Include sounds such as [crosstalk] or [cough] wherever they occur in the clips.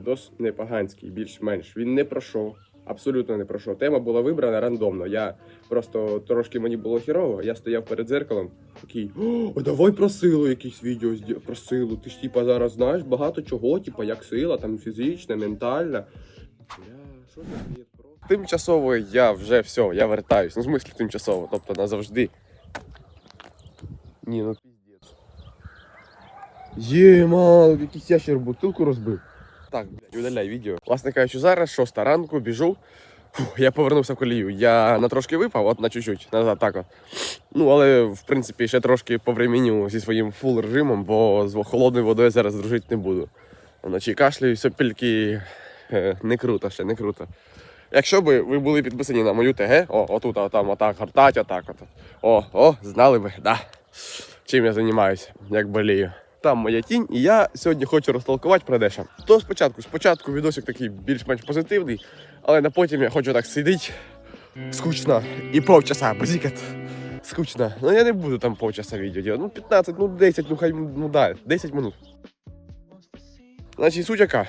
відос непоганський, більш-менш. Він не про що. Абсолютно не про що. Тема була вибрана рандомно. Я просто трошки мені було хірово. Я стояв перед зеркалом, такий, о, давай про силу якісь відео про силу. Ти ж типа зараз знаєш багато чого, типа як сила, там фізична, ментальна. Бля, що бред про? Тимчасово я вже все, я вертаюсь. Ну, в смислі тимчасово, тобто назавжди. Ні, ну піздець. Є, мало, якийсь ящер бутилку розбив. Так, блядь, удаляй відео. Власне кажучи, зараз шоста ранку, біжу. Фух, я повернувся в колію. Я на трошки випав, от на чуть-чуть, назад так от. Ну, але в принципі ще трошки повременю зі своїм фул режимом, бо з холодною водою зараз дружити не буду. Вночі кашлюю, сопільки. Е, Не круто ще, не круто. Якщо би ви були підписані на мою ТГ, о, отут, а там, отак, гортать, отак, от. О, о, знали би, да. Чим я займаюся, як болію. Там моя тінь, і я сьогодні хочу розтолкувати про дещо. То спочатку, спочатку відосик такий більш-менш позитивний, але на потім я хочу так сидіти скучно і повчаса базікат. Скучно. Ну я не буду там повчаса відео делать. Ну 15, ну 10, ну хай ну да, 10 минут. Значить, суть яка?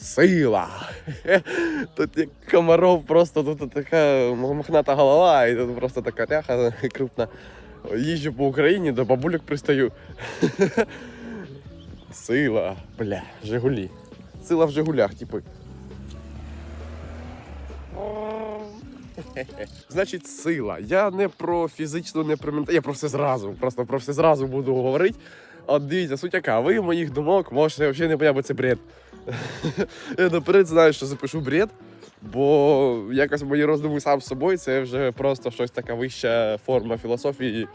Сила. [laughs] Тут як комаров, просто тут така мохната голова, і тут просто така ряха крупна. Їжджу по Україні, до бабульок пристаю. [laughs] Сила, бля, Жигулі. Сила в Жигулях, типу. [laughs] Значить, сила. Я не про фізичну, не про ментальну, я про все зразу. Просто про все зразу буду говорити. От дивіться, суть яка, ви моїх думок можете взагалі не поняти, бо це бред. [laughs] Я наперед знаю, що запишу бред, бо якось мої роздуми сам з собою це вже просто щось така вища форма філософії,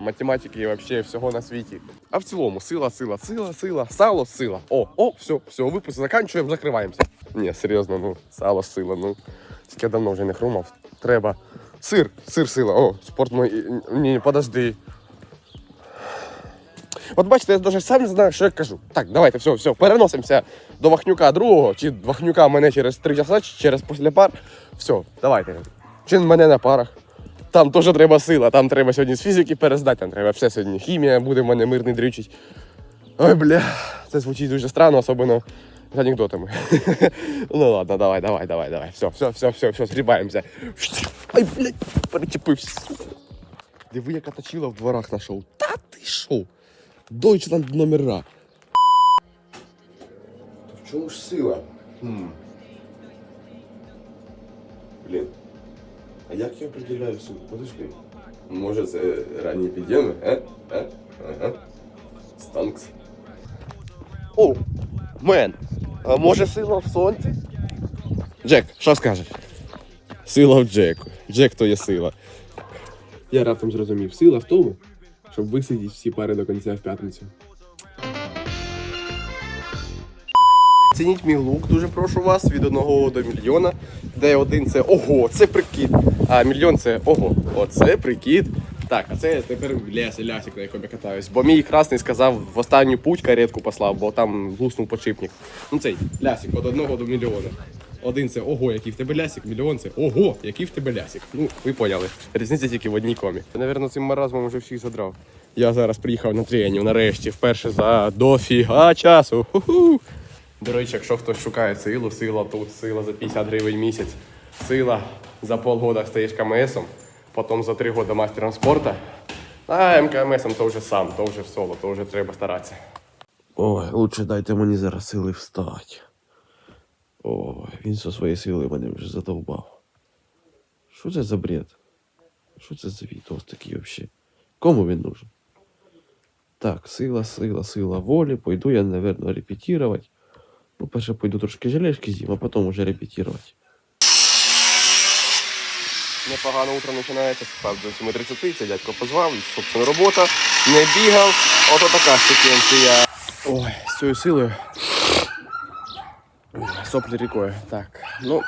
математики і взагалі всього на світі. А в цілому сила, сила, сила, сила, сало, сила. О, о, все, все, випуск заканчуємо, закриваємося. Ні, серйозно, ну, сало, сила, ну. Тільки давно вже не хрумав. Треба. Сир, сир, сила. О, спорт мой. Ні, подожди. От бачите, я навіть сам не знаю, що я кажу. Так, давайте, все, все, переносимося до Вахнюка другого, чи Вахнюка мене через три часа, чи через після пар. Все, давайте. Чи мене на парах. Там теж треба сила, там треба сьогодні з фізики перездати, там треба все сьогодні. Хімія буде в мене мирний дрючить. Ой, бля, це звучить дуже странно, особливо з анекдотами. [laughs] ну ладно, давай, давай, давай, давай. Все, все, все, все, все, згрібаємося. Ай, блядь, перечепився. Диви, яка точила в дворах знайшов. Та ти що? Deutschland номера. В чому ж сила? Хм. Блін. А як я определяю силу? Подожди. Може це ранні підйоми, а? А? Ага. Станкс. О, мен. А може сила в сонці? Джек, що скажеш? Сила в Джеку. Джек то є сила. Я раптом зрозумів, сила в тому, щоб висидіти всі пари до кінця в п'ятницю. Цініть мій лук, дуже прошу вас, від 1 до мільйона, де один це ого, це прикид, а мільйон це ого, оце прикид. Так, а це тепер ляс, лясик, на якому я катаюсь. Бо мій красний сказав в останню путь каретку послав, бо там глуснув подшипник. Ну цей лясик від 1 до мільйона. Один це ого, який в тебе лясик, мільйон це ого, який в тебе лясик. Ну, ви поняли. Різниця тільки в одній комі. Я, напевно, цим маразмом вже всіх задрав. Я зараз приїхав на тренів, нарешті, вперше за дофіга часу. Ху-ху. До речі, якщо хтось шукає силу, сила тут, сила за 50 гривень місяць, сила за полгода стаєш КМСом, потім за 3 роки мастером спорту, а МКМСом то вже сам, то вже в соло, то вже треба старатися. Ой, лучше дайте мені зараз сили встати. Ой, він зі своєї сили мене вже задовбав. Що це за бред? Що це за відос такий взагалі? Кому він нужен? Так, сила, сила, сила волі. Пойду я, наверное, репетировать. Ну, перше пойду трошки желешки з'їм, а потім уже репетировать. Непогано утро починається, спав до 7.30, це дядько позвав, собственно, робота, не бігав, ото така секвенція. Ой, з цією силою. Соплі рікою. Так, ну,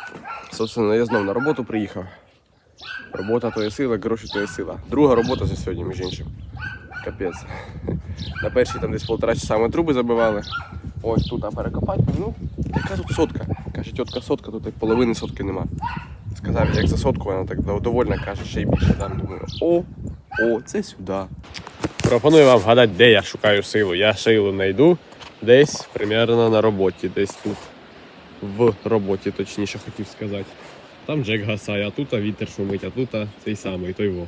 собственно, я знов на роботу приїхав. Робота то є сила, гроші то є сила. Друга робота за сьогодні, між іншим. Капець. На першій там десь полтора часа ми труби забивали. Ось тут а перекопати. Ну, яка тут сотка? Каже, тітка сотка, тут і половини сотки нема. Сказав, як за сотку, вона так довольна, каже, ще й більше дам. Думаю, о, о, це сюди. Пропоную вам вгадати, де я шукаю силу. Я силу знайду десь примерно на роботі, десь тут. В роботі, точніше хотів сказати. Там Джек гасає, а тут вітер шумить, а тут цей самий той во.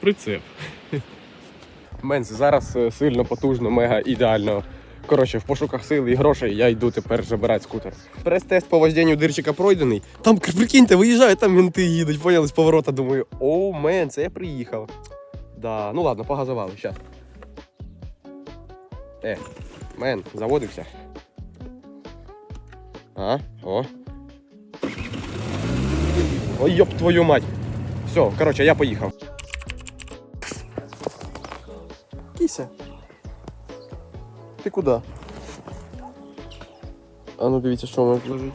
Прицеп. Менс зараз е, сильно, потужно, мега ідеально. Коротше, в пошуках сил і грошей я йду тепер забирати скутер. Прес-тест по вожденню дирчика пройдений. Там, прикиньте, виїжджає, там менти їдуть, поняли з поворота. Думаю, о, мен, це я приїхав. Да, ну ладно, погазували, щас. Е, мен, заводився. А, о. Ой, ёб твою мать. Все, короче, я поїхав. Кися. Ти куди? А ну дивіться, що воно лежить.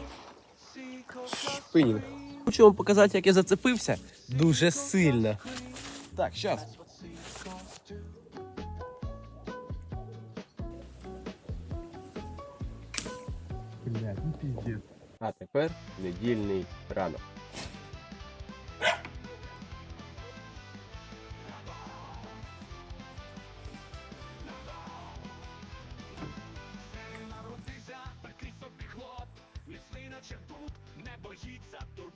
Шпинінг. Хочу вам показати, як я зацепився. Дуже сильно. Так, щас. Пиздец. А тепер недільний ранок. От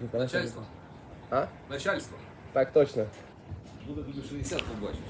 Ніколи Начальство. А? Начальство. Так точно. Буду тобі 60 побачиш.